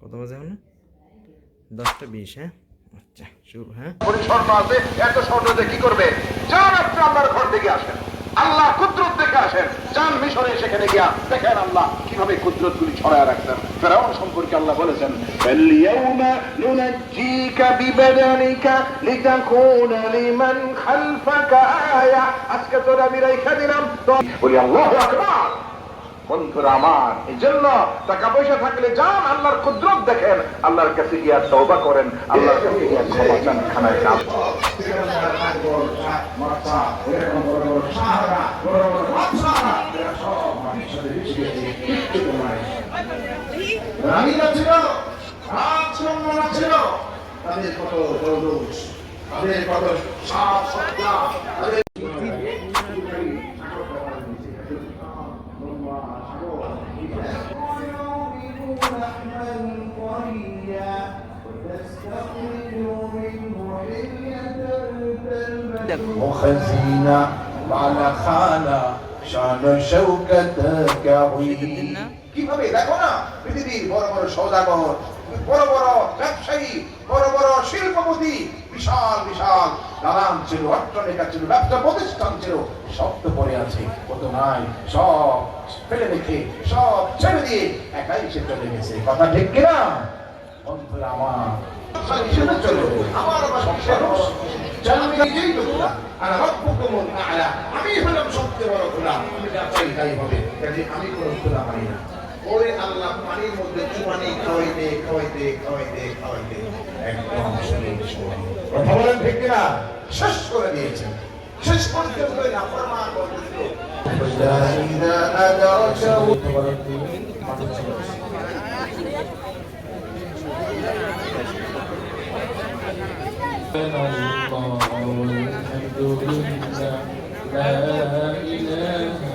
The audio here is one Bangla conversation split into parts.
কত বাজে হলো দশটা বিশ হ্যাঁ? আচ্ছা শুরু হ্যাঁ? আছে এত স্বর্ণ কি করবে? যান আপনি আল্লাহর ঘর থেকে আসেন আল্লাহ কুদরত দেখে আসেন যান মিশরে সেখানে গিয়া দেখেন আল্লাহ কীভাবে কুদরত গুলি ছড়ায় রাখতেন ফেরাউন সম্পর্কে আল্লাহ বলেছেন ফালিয়াউমা নুনাজ্জিকা বিবাদানিকা লিমান খালফাকা আয়া। আজকে তোরা আমি রাইখা দিলাম বলি, আল্লাহু আকবার! বন্ধুরা আমার এই জন্য টাকা পয়সা থাকলে যান, আল্লাহর কুদরত দেখেন, আল্লাহর কাছে গিয়া তওবা করেন, আল্লাহর কাছে গিয়া ক্ষমা চান খানায় সত্তা وخزينا على خالة شان شوكتك عوي كيف بيدك هنا. بدي بي بورا بورا شودا بورا. বড় বড় ব্যবসায়ী, বড় বড় শিল্পপতি, বিশাল বিশাল। দালান ছিল অট্টলিকা ছিল, ব্যবসা প্রতিষ্ঠান ছিল তো পড়ে আছে। কত নাই, সব ফেলে রেখে, সব ছেড়ে দিয়ে একাই সে চলে গেছে। কথা ঠিক কিনা? বন্ধুরা আমার আমি হলাম সবচেয়ে বড় খোলা। আমি আমি কোনো খোলা মানি না। ওরে আল্লাহ পানির মধ্যে চুমানি খাওয়াইতে খাওয়াইতে খাওয়াইতে খাওয়াইতে একদম শরীর শরীর কথা বলেন ঠিক কিনা শেষ করে দিয়েছেন শেষ পর্যন্ত নাফরমান পর্যন্ত إذا أدركه الله والحمد لله لا إله إلا الله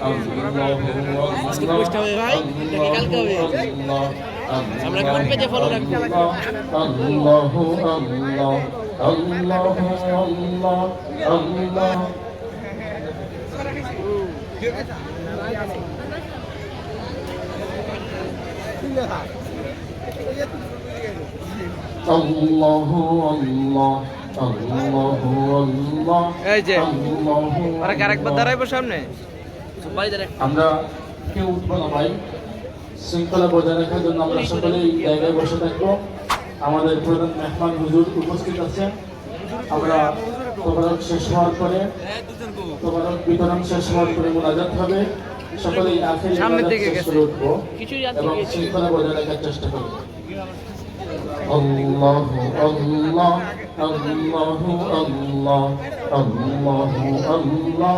আজকে পোস্ট হবে আল্লাহু আল্লাহ আল্লাহু আল্লাহ এই যে আরে দাঁড়াইবো সামনে। আমরা কেউ উঠবো না ভাই শৃঙ্খলা বজায় রাখার জন্য আমরা সকলেই জায়গায় বসে থাকবো আমাদের প্রধান মেহমান হুজুর উপস্থিত আছেন আমরা তোবারক শেষ হওয়ার পরে তোবারক বিতরণ শেষ হওয়ার পরে মোনাজাত হবে সকলেই আখের সামনের ইবাদত দিকে শেষ গেছে। করে উঠবো কিছুই জানতে এবং গিয়েছি। শৃঙ্খলা বজায় রাখার চেষ্টা করবো الله الله الله الله الله الله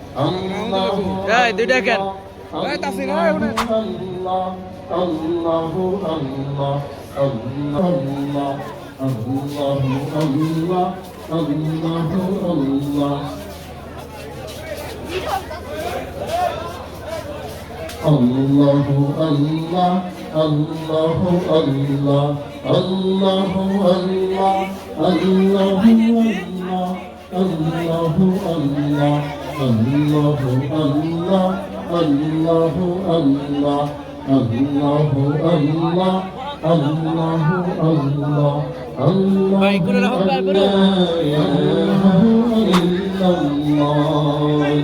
এই, তাসির, এই, উঠে। আল্লাহ আল্লাহ আল্লাহ আল্লাহ আল্লাহ আল্লাহ আল্লাহ আল্লাহ আল্লাহ الله الله الله الله الله الله الله الله الله الله الله الله الله الله الله الله الله الله الله ভাই, কোনো রকম বার করো। لا إله إلا الله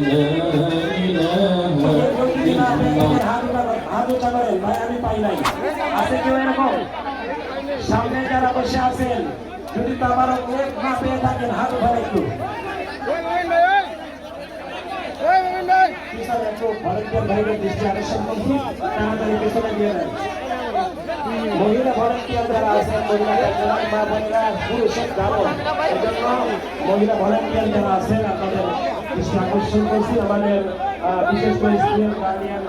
لا إله إلا الله হাত উঁচা করেন ভাই আমি পাই নাই আছে কেউ এরকম সামনে যারা বসে আছেন যদি তাবার লেখ না পেয়ে থাকেন হাত উঠান একটু পিছনে একটু ভলেন্টিয়ার ভাইদের দৃষ্টি আকর্ষণ করছি তাড়াতাড়ি পিছনে মহিলা ভলেন্টিয়ার যারা আছেন মহিলা মা বোনেরা পুরুষের কারণ এজন্য মহিলা ভলেন্টিয়ার যারা আছেন আপনাদের দৃষ্টি আকর্ষণ করছি আমাদের বিশেষ করে স্কুলের গার্ডিয়ান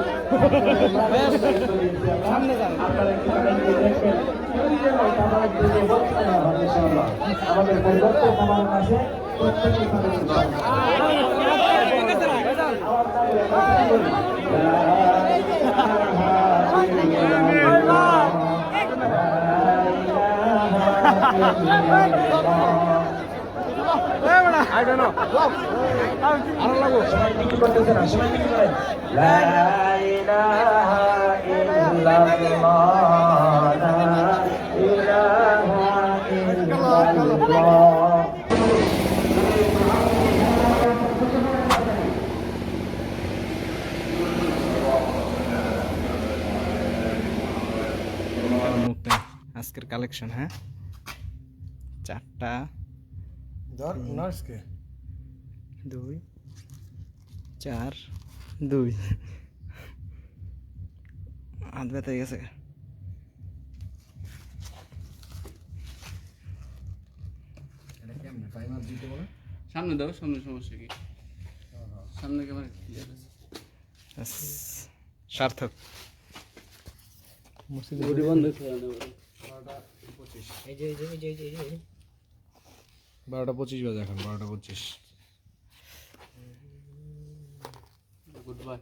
আপনারা একটু দেখবেন। আমাদের পরিবর্তন আমার কাছে আমার I don't know. আরও লাগো সবাই মিলে করতেছেন সবাই মিলে করেন লা ইলাহা ইল্লাল্লাহ আজকের কালেকশন হ্যাঁ? চারটা দুই চার দুই। হাত ব্যথা গেছে। সামনে দাও সামনে সমস্যা কি? সামনে ক্যামেরা সার্থক। নেব বারোটা পঁচিশ বাজে এখন বারোটা পঁচিশ। Good bye